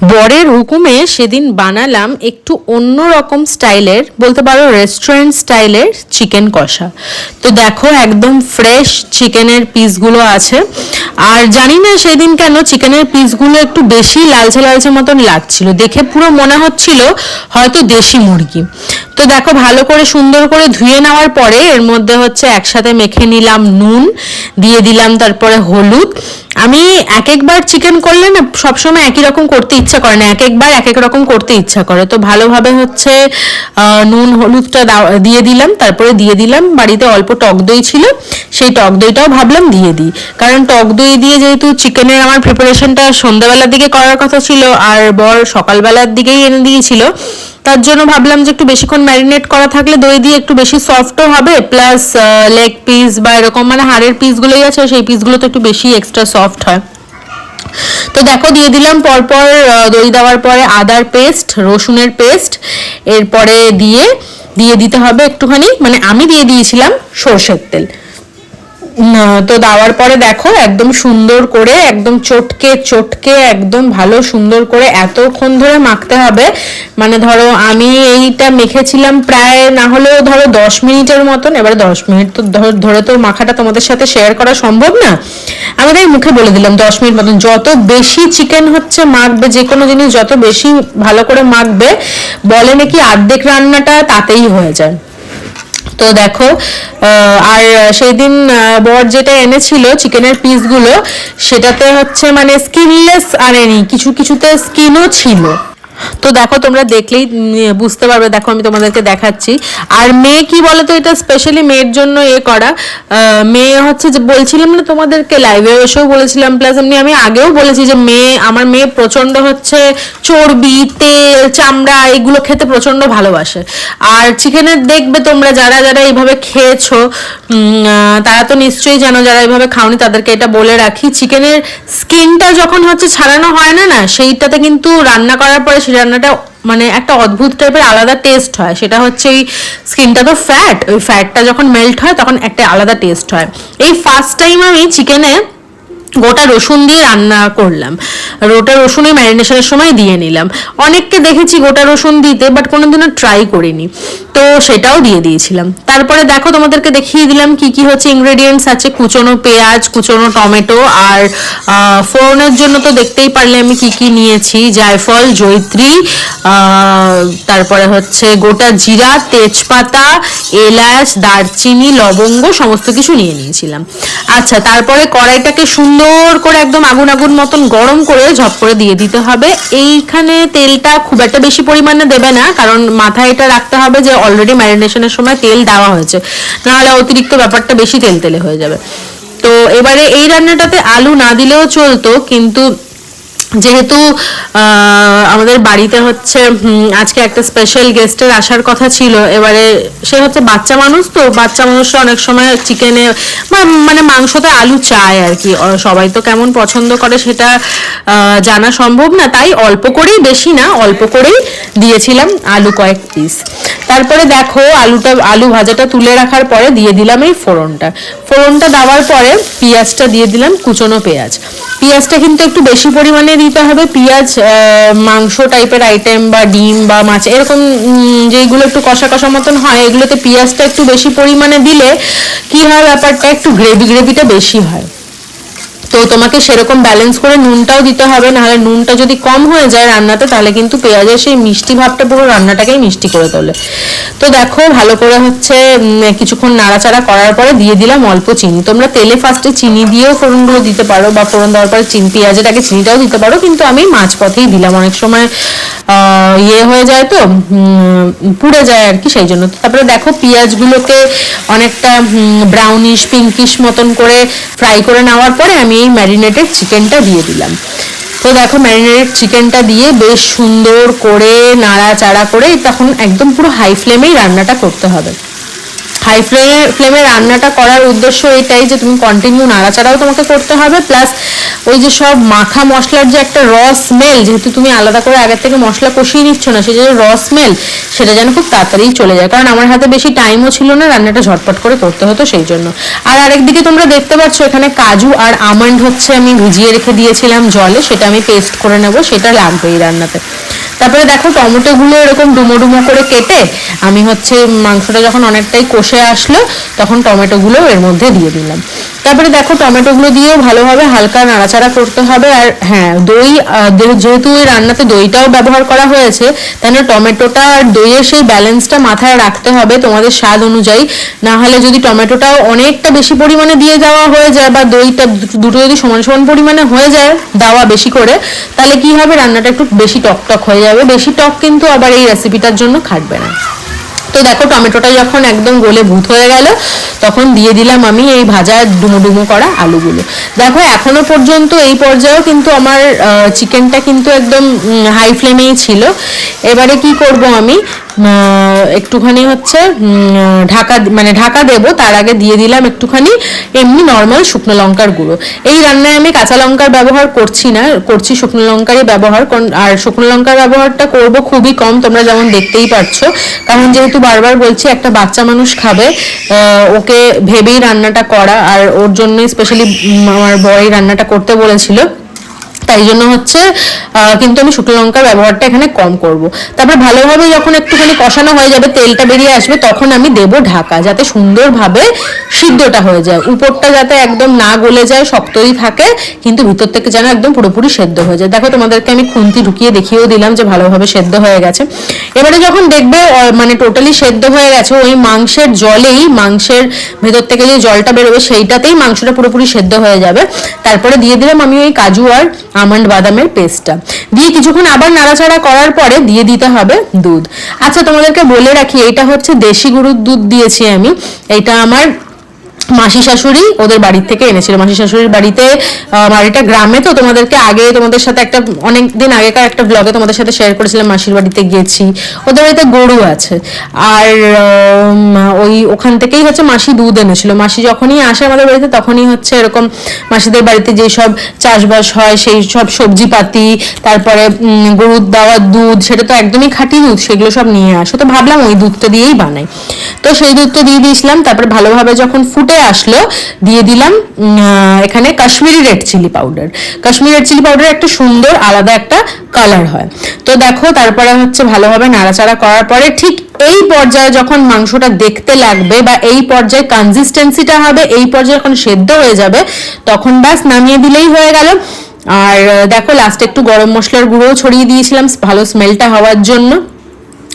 বরের হুকুমে সেদিন বানালাম একটু অন্য রকম স্টাইলের, বলতে পারো রেস্টুরেন্ট স্টাইলের চিকেন কষা। তো দেখো একদম ফ্রেশ চিকেনের পিসগুলো আছে। আর জানি না সেদিন কেন চিকেনের পিসগুলো একটু বেশি লালচে লালচে মতন লাগছিল। দেখে পুরো মনে হচ্ছিল হয়তো দেশি মুরগি। তো দেখো ভালো করে সুন্দর করে ধুয়ে নেওয়ার পরে এর মধ্যে হচ্ছে একসাথে মেখে নিলাম নুন, দিয়ে দিলাম তারপরে হলুদ। আমি এক একবার চিকেন করলে না সবসময় একই রকম করতে ইচ্ছা করে না এক একবার এক এক রকম করতে ইচ্ছা করে। তো ভালোভাবে হচ্ছে নুন, হলুদটা দিয়ে দিলাম, তারপরে দিয়ে দিলাম, বাড়িতে অল্প টক দই ছিল, সেই টক দইটাও ভাবলাম দিয়ে দিই। কারণ টক দই দিয়ে যেহেতু চিকেনের আমার প্রিপারেশনটা সন্ধ্যাবেলার দিকে করার কথা ছিল, আর বর সকালবেলার দিকেই এনে দিয়েছিল তার জন্য ভাবলাম যে একটু বেশিক্ষণ ম্যারিনেট করা থাকলে দই দিয়ে একটু বেশি সফটও হবে প্লাস লেগ পিস বা এরকম মানে হাড়ের পিসগুলোই আছে, সেই পিসগুলো তো একটু বেশি এক্সট্রা সফট হয়। তো দেখো, দিয়ে দিলাম পরপর দই দেওয়ার পরে আদার পেস্ট রসুনের পেস্ট এরপরে দিয়ে দিয়ে দিতে হবে একটুখানি মানে আমি দিয়ে দিয়েছিলাম সর্ষের তেল। তো দেওয়ার পরে দেখো একদম সুন্দর করে, একদম চটকে চটকে, একদম ভালো সুন্দর করে এতক্ষণ ধরে মাখতে হবে। মানে ধরো আমি এইটা মেখেছিলাম প্রায় না হলেও ধরো দশ মিনিটের মতন, এবারে দশ মিনিট তো ধর- তো মাখাটা তোমাদের সাথে শেয়ার করা সম্ভব না। আমি তাই মুখে বলে দিলাম দশ মিনিট মতন, যত বেশি চিকেন হচ্ছে মাখবে, যে কোনো জিনিস যত বেশি ভালো করে মাখবে, বলে নাকি অর্ধেক রান্নাটা তাতেই হয়ে যায়। তো দেখো আর সেই দিন বর যেটা এনেছিল চিকেনের পিসগুলো সেটাতে হচ্ছে মানে স্কিনলেস আনেনি কিছু, কিছুতে স্কিনও ছিল। তো দেখো, তোমরা দেখলেই বুঝতে পারবে। দেখো, আমি তোমাদেরকে দেখাচ্ছি। আর মেয়ে কি বলতো, এটা স্পেশালি মেয়ের জন্য এ করা। মেয়ে হচ্ছে যে, বলছিলাম না তোমাদেরকে লাইভে এসেও বলেছিলাম প্লাস এমনি আমি আগেও বলেছি যে, মেয়ে, আমার মেয়ে প্রচণ্ড হচ্ছে চর্বি, তেল, চামড়া, এগুলো খেতে প্রচণ্ড ভালোবাসে। আর চিকেনের দেখবে তোমরা, যারা যারা এইভাবে খেয়েছো তারা তো নিশ্চয়ই জানো, যারা এইভাবে খাওনি, তাদেরকে এটা বলে রাখি। চিকেনের স্কিনটা যখন হচ্ছে ছাড়ানো হয় না না, সেইটাতে কিন্তু রান্না করার পরে সেই রান্নাটা মানে একটা অদ্ভুত টাইপের আলাদা টেস্ট হয়। সেটা হচ্ছে এই স্কিনটা তো ফ্যাট ওই ফ্যাটটা যখন মেল্ট হয় তখন একটা আলাদা টেস্ট হয়। এই ফার্স্ট টাইম আমি চিকেনে গোটা রসুন দিয়ে রান্না করলাম। গোটা রসুন ম্যারিনেশনের সময় দিয়ে নিলাম। অনেককে দেখেছি গোটা রসুন দিতে বাট কোনোদিনও ট্রাই করিনি। তো সেটাও দিয়ে দিয়েছিলাম। তারপরে দেখো তোমাদেরকে দেখিয়ে দিলাম কি কি হচ্ছে ইনগ্রেডিয়েন্টস আছে। কুচনো পেঁয়াজ, কুচনো টমেটো আর ফোড়নের জন্য তো দেখতেই পারলে আমি কি কি নিয়েছি। জায়ফল জৈত্রী তারপরে হচ্ছে গোটা জিরা, তেজপাতা, এলাচ, দারচিনি, লবঙ্গ, সমস্ত কিছু নিয়ে নিয়েছিলাম। আচ্ছা তারপরে কড়াইটাকে সুন্দর করে একদম আগুন আগুন মতন গরম করে ঝপ করে দিয়ে দিতে হবে। এইখানে তেলটা খুব একটা বেশি পরিমাণে দেবে না, কারণ মাথায় এটা রাখতে হবে যে অলরেডি ম্যারিনেশনের সময় তেল দেওয়া হয়েছে। নাহলে অতিরিক্ত ব্যাপারটা বেশি তেল তেলে হয়ে যাবে। তো এবারে এই রান্নাটাতে আলু না দিলেও চলতো, কিন্তু যেহেতু আমাদের বাড়িতে হচ্ছে আজকে একটা স্পেশাল গেস্টের আসার কথা ছিল। এবারে সে হচ্ছে বাচ্চা মানুষ তো, বাচ্চা মানুষরা অনেক সময় চিকেনে বা মানে মাংসতে আলু চায় আর কি। সবাই তো কেমন পছন্দ করে সেটা জানা সম্ভব না। তাই অল্প করেই, বেশি না, অল্প করেই দিয়েছিলাম আলু কয়েক পিস তারপরে দেখো আলুটা, আলু ভাজাটা তুলে রাখার পরে দিয়ে দিলাম এই ফোড়নটা। ফোড়নটা দেওয়ার পরে পেঁয়াজটা দিয়ে দিলাম কুচনো পেঁয়াজ। পেঁয়াজটা কিন্তু একটু বেশি পরিমাণে দিতে হবে। পেঁয়াজ মাংস টাইপের আইটেম বা ডিম বা মাছ, এরকম যেগুলো একটু কষা কষা মতন হয়, এগুলোতে পেঁয়াজটা একটু বেশি পরিমাণে দিলে কি হয় ব্যাপারটা? একটু গ্রেভি গ্রেভিটা বেশি হয়। তো তোমাকে সেরকম ব্যালেন্স করে নুনটাও দিতে হবে, নাহলে নুনটা যদি কম হয়ে যায় রান্নাতে, তাহলে কিন্তু পেঁয়াজের সেই মিষ্টি ভাবটা পুরো রান্নাটাকেই মিষ্টি করে তোলে। তো দেখো, ভালো করে হচ্ছে কিছুক্ষণ নাড়াচাড়া করার পরে দিয়ে দিলাম অল্প চিনি। তোমরা তেলে ফার্স্টে চিনি দিয়েও ফোড়নগুলো দিতে পারো, বা ফোড়ন দেওয়ার পরে চিনি পেঁয়াজের আগে চিনিটাও দিতে পারো, কিন্তু আমি মাঝপথেই দিলাম। অনেক সময় ইয়ে হয়ে যায় তো পুড়ে যায় আর কি সেই জন্য। তারপরে দেখো, পেঁয়াজগুলোকে অনেকটা ব্রাউনিশ পিঙ্কিশ মতন করে ফ্রাই করে নেওয়ার পরে আমি এই ম্যারিনেটেড চিকেনটা দিয়ে দিলাম। তো দেখো ম্যারিনেটেড চিকেনটা দিয়ে বেশ সুন্দর করে নাড়াচাড়া করে তখন একদম পুরো হাই ফ্লেমেই রান্নাটা করতে হবে। হাই ফ্লেমে ফ্লেমে রান্নাটা করার উদ্দেশ্য এটাই যে তুমি কন্টিনিউ নাড়াচাড়াও তোমাকে করতে হবে প্লাস ওই যে সব মাখা মশলার যে একটা র স্মেল যেহেতু তুমি আলাদা করে আগের থেকে মশলা কষিয়ে নিচ্ছ না, সেই যে র স্মেল সেটা যেন খুব তাড়াতাড়ি চলে যায়। কারণ আমার হাতে বেশি টাইমও ছিল না রান্নাটা ঝটপট করে করতে হতো সেই জন্য। আর আরেকদিকে তোমরা দেখতে পাচ্ছ, এখানে কাজু আর আমন্ড হচ্ছে আমি ভিজিয়ে রেখে দিয়েছিলাম জলে, সেটা আমি পেস্ট করে নেব, সেটা লাগবে এই রান্নাতে। তারপরে দেখো টমেটোগুলো এরকম ডুমো ডুমো করে কেটে আমি হচ্ছে মাংসটা যখন অনেকটাই কষে আসলো, তখন টমেটোগুলো এর মধ্যে দিয়ে দিলাম। তারপরে দেখো টমেটোগুলো দিয়েও ভালোভাবে হালকা নাড়াচাড়া করতে হবে আর হ্যাঁ দই যেহেতু ওই রান্নাতে দইটাও ব্যবহার করা হয়েছে তাই টমেটোটা আর দইয়ের সেই ব্যালেন্সটা মাথায় রাখতে হবে তোমাদের স্বাদ অনুযায়ী। না হলে যদি টমেটোটাও অনেকটা বেশি পরিমাণে দিয়ে দেওয়া হয়ে যায় বা দইটা দুটো যদি সমান সমান পরিমাণে হয়ে যায়, দেওয়া বেশি করে, তাহলে কি হবে? রান্নাটা একটু বেশি টক টক হয়ে যাবে। বেশি টক কিন্তু আবার এই রেসিপিটার জন্য খাটবে না। তো দেখো, টমেটোটা যখন একদম গোলে ভূত হয়ে গেল, তখন দিয়ে দিলাম আমি এই ভাজা ডুমো ডুমো করা আলুগুলো। দেখো, এখনও পর্যন্ত এই পর্যায়েও কিন্তু আমার চিকেনটা কিন্তু একদম হাই ফ্লেমেই ছিল। এবারে কি করব আমি? একটুখানি হচ্ছে ঢাকা মানে ঢাকা দেব, তার আগে দিয়ে দিলাম একটুখানি এমনি নর্মাল শুকনো লঙ্কার গুঁড়ো। এই রান্নায় আমি কাঁচা লঙ্কার ব্যবহার করছি না, করছি শুকনো লঙ্কারই ব্যবহার আর শুকনো লঙ্কার ব্যবহারটা করব খুবই কম, তোমরা যেমন দেখতেই পাচ্ছো কারণ যেহেতু বারবার বলছি, একটা বাচ্চা মানুষ খাবে ওকে ভেবেই রান্নাটা করা, আর ওর জন্যই স্পেশালি আমার বড়ই রান্নাটা করতে বলেছিল। তাই জন্য হচ্ছে কিন্তু আমি শুকনো লঙ্কার ব্যবহারটা এখানে কম করব। তারপর ভালোভাবে যখন একটুখানি কষানো হয়ে যাবে, তেলটা বেরিয়ে আসবে, তখন আমি দেব ঢাকা, যাতে সুন্দরভাবে সিদ্ধটা হয়ে যায়। উপরটা যাতে একদম না গলে যায়, শক্তই থাকে, কিন্তু ভিতর থেকে যেন একদম পুরোপুরি সেদ্ধ হয়ে যায়। দেখো তোমাদেরকে আমি খুন্তি ঢুকিয়ে দেখিয়েও দিলাম যে ভালোভাবে সেদ্ধ হয়ে গেছে। এবারে যখন দেখবে মানে টোটালি সেদ্ধ হয়ে গেছে, ওই মাংসের জলেই, মাংসের ভেতর থেকে যে জলটা বেরোবে, সেইটাতেই মাংসটা পুরোপুরি সেদ্ধ হয়ে যাবে। তারপরে দিয়ে দিলাম আমি ওই কাজু আর আমন্ড বাদামের পেস্টটা দিয়ে কিছুক্ষণ আবার নাড়াচাড়া করার পরে দিয়ে দিতে হবে দুধ। আচ্ছা তোমাদেরকে বলে রাখি এটা হচ্ছে দেশি গরুর দুধ দিয়েছি আমি। এটা আমার মাসি শাশুড়ি ওদের বাড়ির থেকে এনেছিল। মাসি শাশুড়ির বাড়িতে বাড়িটা গ্রামে, তো তোমাদেরকে আগে তোমাদের সাথে একটা, অনেক দিন আগেকার একটা ব্লগে তোমাদের সাথে শেয়ার করেছিলাম, মাসির বাড়িতে গেছি ওদের বাড়িতে গরু আছে। আর ওই ওখান থেকেই হচ্ছে মাসি দুধ এনেছিল। মাসি যখনই আসে আমাদের বাড়িতে, তখনই হচ্ছে এরকম মাসিদের বাড়িতে যেসব চাষবাস হয়, সেই সব সবজিপাতি, তারপরে গরুর দেওয়া দুধ, সেটা তো একদমই খাঁটি দুধ, সেগুলো সব নিয়ে আসো। তো ভাবলাম ওই দুধটা দিয়েই বানাই। তো সেই দুধটা দিয়ে দিয়েছিলাম, তারপরে ভালোভাবে যখন ফুটে আসলো, দিয়ে দিলাম এখানে Kashmiri red chilli powder Kashmiri red chilli powder একটা সুন্দর, আলাদা একটা কালার হয়। তো দেখো, তারপরে হচ্ছে ভালোভাবে নাড়াচাড়া করার পরে ঠিক এই পর্যায়ে যখন মাংসটা দেখতে লাগবে বা এই পর্যায়ে কনসিস্টেন্সিটা হবে, এই পর্যায়ে যখন সেদ্ধ হয়ে যাবে, তখন ব্যাস নামিয়ে দিলেই হয়ে গেল। আর, দেখো লাস্টে একটু গরম মশলার গুঁড়োও ছড়িয়ে দিয়েছিলাম, ভালো স্মেলটা হওয়ার জন্য।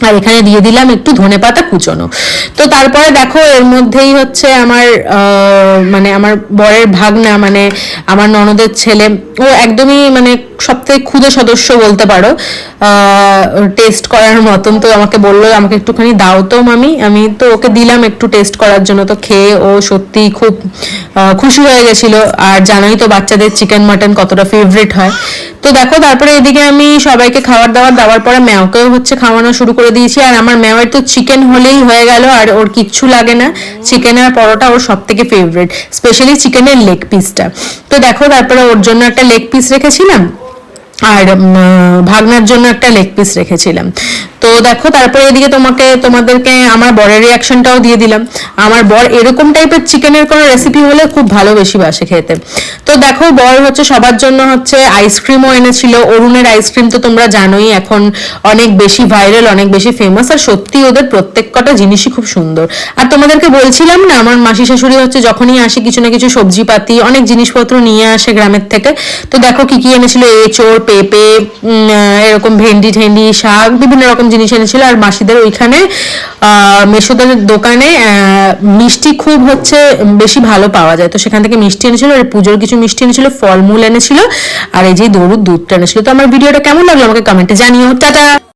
আর এখানে দিয়ে দিলাম একটু ধনে পাতা কুচনো। তো তারপরে দেখো, এর মধ্যেই হচ্ছে আমার মানে আমার বরের ভাগনা মানে আমার ননদের ছেলে, ও একদমই মানে সবথেকে ক্ষুদে সদস্য বলতে পারো। টেস্ট করার মতন তো আমাকে বলল, আমাকে একটুখানি দাও তো মামি। আমি তো ওকে দিলাম একটু টেস্ট করার জন্য, তো খেয়ে ও সত্যি খুব খুশি হয়ে গেছিল। আর জানোই তো বাচ্চাদের চিকেন মাটন কতটা ফেভারিট হয়। তো দেখো, তারপরে এদিকে আমি সবাইকে খাবার দাবার দেওয়ার পরে ম্যাওকেও হচ্ছে খাওয়ানো শুরু করে দিয়েছি। আর আমার ম্যাওয়ের তো চিকেন হলেই হয়ে গেল, আর ওর কিচ্ছু লাগে না। চিকেনের পরোটা ওর সব থেকে ফেভারিট স্পেশালি চিকেনের লেগ পিসটা তো দেখো, তারপরে ওর জন্য একটা লেগ পিস রেখেছিলাম। আর ভাগনার জন্য একটা লেগ পিস রেখেছিলাম। তো দেখো, তারপরে এদিকে তোমাকে, তোমাদেরকে আমার বরের রিয়াকশনটাও দিয়ে দিলাম। আমার বর এরকম টাইপের চিকেনের কোনো রেসিপি হলে খুব ভালো বেশি বাসে খেতে। তো দেখো, বর হচ্ছে সবার জন্য হচ্ছে আইসক্রিমও এনেছিল। অরুণের আইসক্রিম তো তোমরা জানোই, এখন অনেক বেশি ভাইরাল অনেক বেশি ফেমাস আর সত্যি ওদের প্রত্যেক কটা জিনিসই খুব সুন্দর। আর তোমাদেরকে বলছিলাম না, আমার মাসি শাশুড়ি হচ্ছে যখনই আসে কিছু না কিছু সবজিপাতি, অনেক জিনিসপত্র নিয়ে আসে গ্রামের থেকে। তো দেখো কি কি এনেছিল, এঁচড়, পেঁপে এরকম ভেন্ডি ঠেন্ডি শাক, বিভিন্ন রকম জিনিস এনেছিল আর মাসিদের ওইখানে মেসোদের দোকানে মিষ্টি খুব হচ্ছে বেশি ভালো পাওয়া যায়। তো সেখান থেকে মিষ্টি এনেছিল, আর পুজোর কিছু মিষ্টি এনেছিল, ফলমূল এনেছিল, আর এই যে দৌড়ুর দুধটা এনেছিল। তো আমার ভিডিওটা কেমন লাগল আমাকে কমেন্টে জানিও। টাটা!